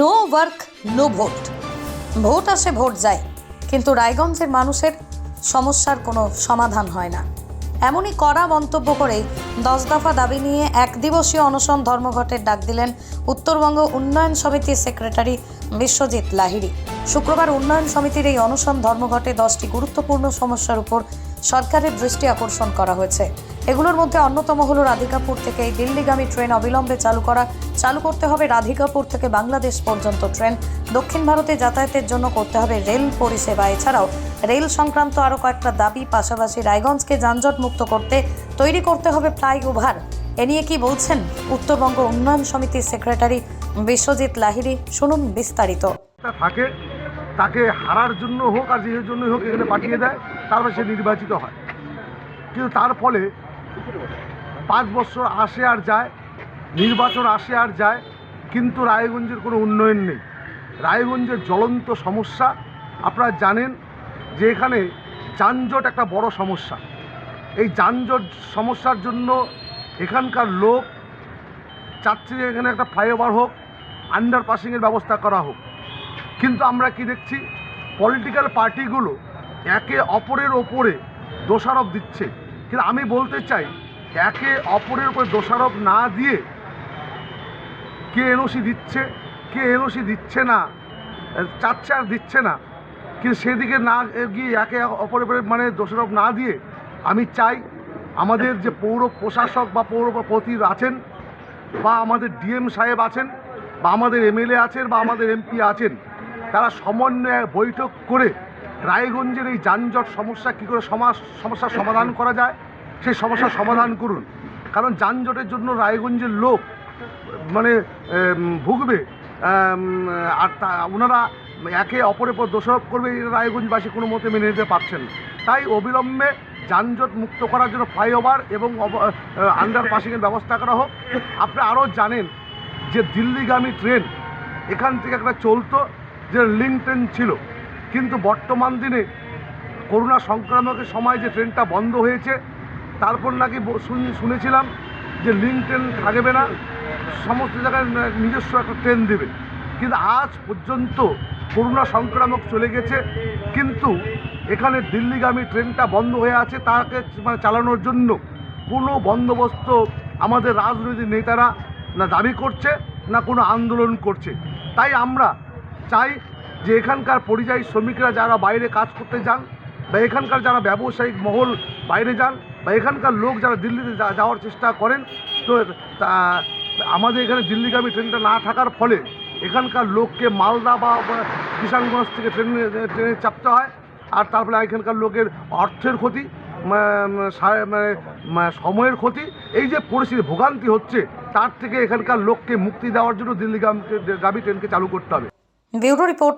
No work no vote vote আসে vote যায়, কিন্তু রায়গঞ্জের মানুষের সমস্যার কোনো সমাধান হয় না। এমনই কড়া মন্তব্য করেই দশ দফা দাবি নিয়ে এক দিবসীয় অনশন ধর্মঘটের ডাক দিলেন উত্তরবঙ্গ উন্নয়ন সমিতির সেক্রেটারি বিশ্বজিৎ লাহিড়ি। শুক্রবার উন্নয়ন সমিতির এই অনশন ধর্মঘটে দশটি গুরুত্বপূর্ণ সমস্যার উপর সরকারের দৃষ্টি আকর্ষণ করা হয়েছে। এগুলোর মধ্যে অন্যতম হল রাধিকাপুর থেকে এই দিল্লিগামী ট্রেন অবিলম্বে চালু করা। চালু করতে হবে রাধিকাপুর থেকে বাংলাদেশ পর্যন্ত ট্রেন। দক্ষিণ ভারতে যাতায়াতের জন্য করতে হবে রেল পরিষেবা। এছাড়াও রেল সংক্রান্ত আরও কয়েকটা দাবি, পাশাপাশি রায়গঞ্জকে যানজট মুক্ত করতে তৈরি করতে হবে ফ্লাইওভার। এ নিয়ে কি বলছেন উত্তরবঙ্গ উন্নয়ন সমিতির সেক্রেটারি বিশ্বজিৎ লাহিড়ী? শুনুন বিস্তারিত। থাকে, তাকে হারার জন্য হোক আর যে জন্যই হোক এখানে পাঠিয়ে দেয়। তারপর সে নির্বাচিত হয়। কিন্তু তার ফলে পাঁচ বছর আসে আর যায়, নির্বাচন আসে আর যায়, কিন্তু রায়গঞ্জের কোনো উন্নয়ন নেই। রায়গঞ্জের জ্বলন্ত সমস্যা, আপনারা জানেন যে এখানে যানজট একটা বড় সমস্যা। এই যানজট সমস্যার জন্য এখানকার লোক চাচ্ছে যে এখানে একটা ফ্লাইওভার হোক আন্ডারপাসিংয়ের ব্যবস্থা করা হোক। কিন্তু আমরা কি দেখছি? পলিটিক্যাল পার্টিগুলো একে অপরের ওপরে দোষারোপ দিচ্ছে। কিন্তু আমি বলতে চাই, একে অপরের উপরে দোষারোপ না দিয়ে কে এনওসি দিচ্ছে, কে এনওসি দিচ্ছে না, চাচ্ছে আর দিচ্ছে না, কিন্তু সেদিকে না গিয়ে একে অপরের উপরে মানে দোষারোপ না দিয়ে আমি চাই আমাদের যে পৌর প্রশাসক বা পৌরপতি আছেন বা আমাদের ডিএম সাহেব আছেন বা আমাদের এমএলএ আছেন বা আমাদের এমপি আছেন, তারা সমন্বয়ে বৈঠক করে রায়গঞ্জের এই যানজট সমস্যা কী করে সমাজ সমস্যার সমাধান করা যায়? সেই সমস্যার সমাধান করুন। কারণ যানজটের জন্য রায়গঞ্জের লোক মানে ভুগবে। আর তা, ওনারা একে অপরের পর দোষারোপ করবে রায়গঞ্জবাসী কোনো মতে মেনে নিতে পারছেন। তাই অবিলম্বে যানজট মুক্ত করার জন্য ফ্লাইওভার এবং আন্ডার পাসিংয়ের ব্যবস্থা করা হোক। আপনি আরও জানেন যে দিল্লিগামী ট্রেন এখান থেকে একটা চলতো, যে লিঙ্ক ট্রেন ছিল। কিন্তু বর্তমান দিনে করোনা সংক্রামকের সময় যে ট্রেনটা বন্ধ হয়েছে, তারপর নাকি শুন- শুনেছিলাম যে লিঙ্ক ট্রেন থাকবে না, সমস্ত জায়গায় নিজস্ব একটা ট্রেন দেবে। কিন্তু আজ পর্যন্ত করোনা সংক্রামক চলে গেছে, কিন্তু এখানে দিল্লিগামী ট্রেনটা বন্ধ হয়ে আছে, তাকে মানে চালানোর জন্য কোনো বন্দোবস্ত আমাদের রাজনৈতিক নেতারা না দাবি করছে, না কোনো আন্দোলন করছে। তাই আমরা চাই যে এখানকার পরিযায়ী শ্রমিকরা যারা বাইরে কাজ করতে যান, বা এখানকার যারা ব্যবসায়িক মহল বাইরে যান, বা এখানকার লোক যারা দিল্লিতে যাওয়ার চেষ্টা করেন, তো আমাদের এখানে দিল্লিগামী ট্রেনটা না থাকার ফলে এখানকার লোককে মালদা বা কিষানগঞ্জ থেকে ট্রেনে ট্রেনে চাপতে হয়, আর তারপরে এখানকার লোকের অর্থের ক্ষতি মানে সময়ের ক্ষতি। এই যে পরিস্থিতি, ভোগান্তি হচ্ছে, তার থেকে এখানকার লোককে মুক্তি দেওয়ার জন্য দিল্লিগামী গামী ট্রেনকে চালু করতে হবে। Bureau report